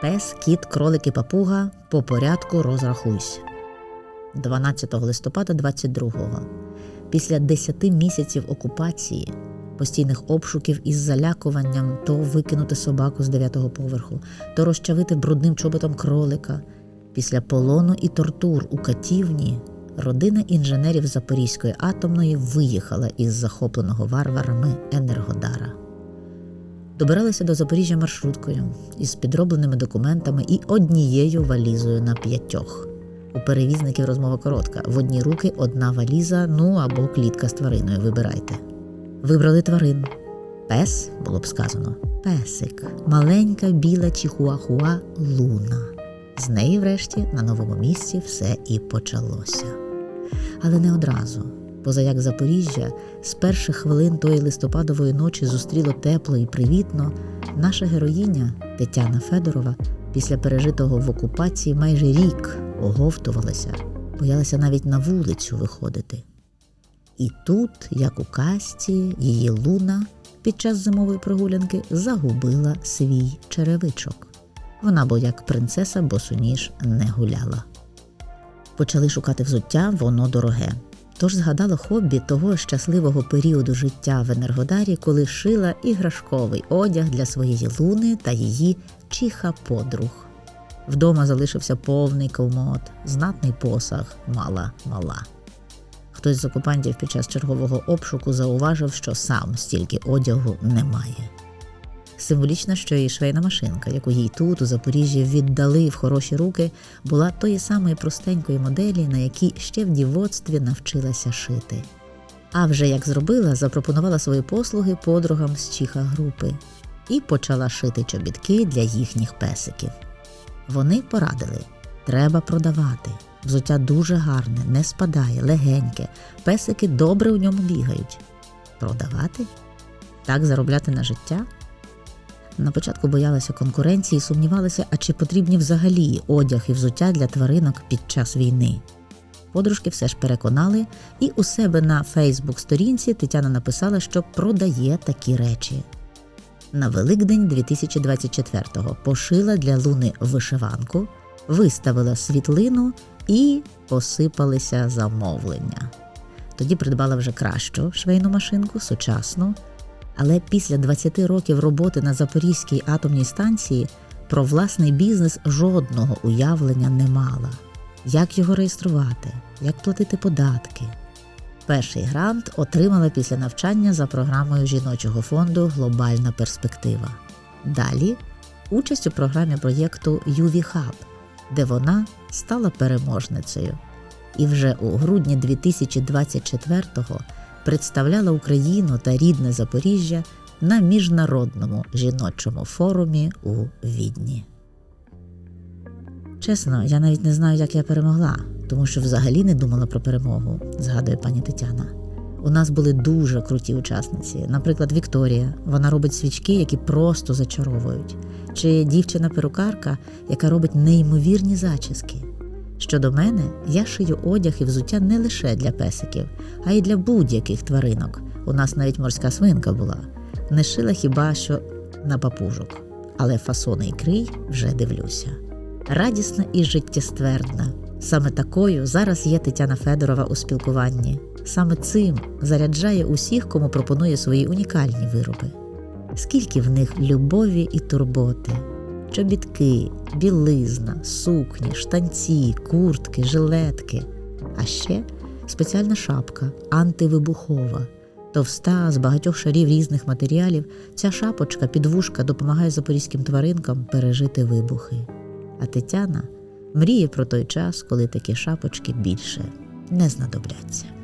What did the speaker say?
Пес, кіт, кролик і папуга по порядку розрахуйся. 12 листопада 22-го. Після 10 місяців окупації, постійних обшуків із залякуванням то викинути собаку з 9-го поверху, то розчавити брудним чоботом кролика. Після полону і тортур у катівні родина інженерів Запорізької атомної виїхала із захопленого варварами Енергодара. Добиралися до Запоріжжя маршруткою із підробленими документами і однією валізою на п'ятьох. У перевізників розмова коротка. В одні руки одна валіза, ну або клітка з твариною. Вибирайте. Вибрали тварин. Пес, було б сказано, песик, маленька біла чихуахуа луна. З неї, врешті, на новому місці все і почалося. Але не одразу. Поза як Запоріжжя з перших хвилин тої листопадової ночі зустріло тепло і привітно, наша героїня Тетяна Федорова після пережитого в окупації майже рік оговтувалася, боялася навіть на вулицю виходити. І тут, як у казці, її луна під час зимової прогулянки загубила свій черевичок. Вона, бо як принцеса босоніж не гуляла. Почали шукати взуття, воно дороге. Тож згадала хобі того щасливого періоду життя в Енергодарі, коли шила іграшковий одяг для своєї луни та її чиха-подруг. Вдома залишився повний комод, знатний посаг, мала мала. Хтось з окупантів під час чергового обшуку зауважив, що сам стільки одягу не має. Символічно, що і швейна машинка, яку їй тут, у Запоріжжі, віддали в хороші руки, була тої самої простенької моделі, на якій ще в дівоцтві навчилася шити. А вже як зробила, запропонувала свої послуги подругам з Чіха групи і почала шити чобітки для їхніх песиків. Вони порадили: треба продавати. Взуття дуже гарне, не спадає, легеньке, песики добре у ньому бігають. Продавати? Так заробляти на життя? На початку боялася конкуренції сумнівалася, а чи потрібні взагалі одяг і взуття для тваринок під час війни. Подружки все ж переконали, і у себе на Фейсбук-сторінці Тетяна написала, що продає такі речі. На Великдень 2024-го пошила для Луни вишиванку, виставила світлину і посипалися замовлення. Тоді придбала вже кращу швейну машинку, сучасну. Але після 20 років роботи на Запорізькій атомній станції про власний бізнес жодного уявлення не мала. Як його реєструвати, як платити податки. Перший грант отримала після навчання за програмою жіночого фонду Глобальна перспектива. Далі участь у програмі проєкту Hub, де вона стала переможницею. І вже у грудні 2024-го представляла Україну та рідне Запоріжжя на міжнародному жіночому форумі у Відні. Чесно, я навіть не знаю, як я перемогла, тому що взагалі не думала про перемогу, згадує пані Тетяна. У нас були дуже круті учасниці. Наприклад, Вікторія. Вона робить свічки, які просто зачаровують. Чи дівчина-перукарка, яка робить неймовірні зачіски. Щодо мене, я шию одяг і взуття не лише для песиків, а й для будь-яких тваринок. У нас навіть морська свинка була. Не шила хіба що на папужок. Але фасони і крий вже дивлюся. Радісна і життєствердна. Саме такою зараз є Тетяна Федорова у спілкуванні. Саме цим заряджає усіх, кому пропонує свої унікальні вироби. Скільки в них любові і турботи, чобітки, білизна, сукні, штанці, куртки, жилетки, а ще спеціальна шапка антивибухова. Товста з багатьох шарів різних матеріалів, ця шапочка підвушка допомагає запорізьким тваринкам пережити вибухи. А Тетяна мріє про той час, коли такі шапочки більше не знадобляться.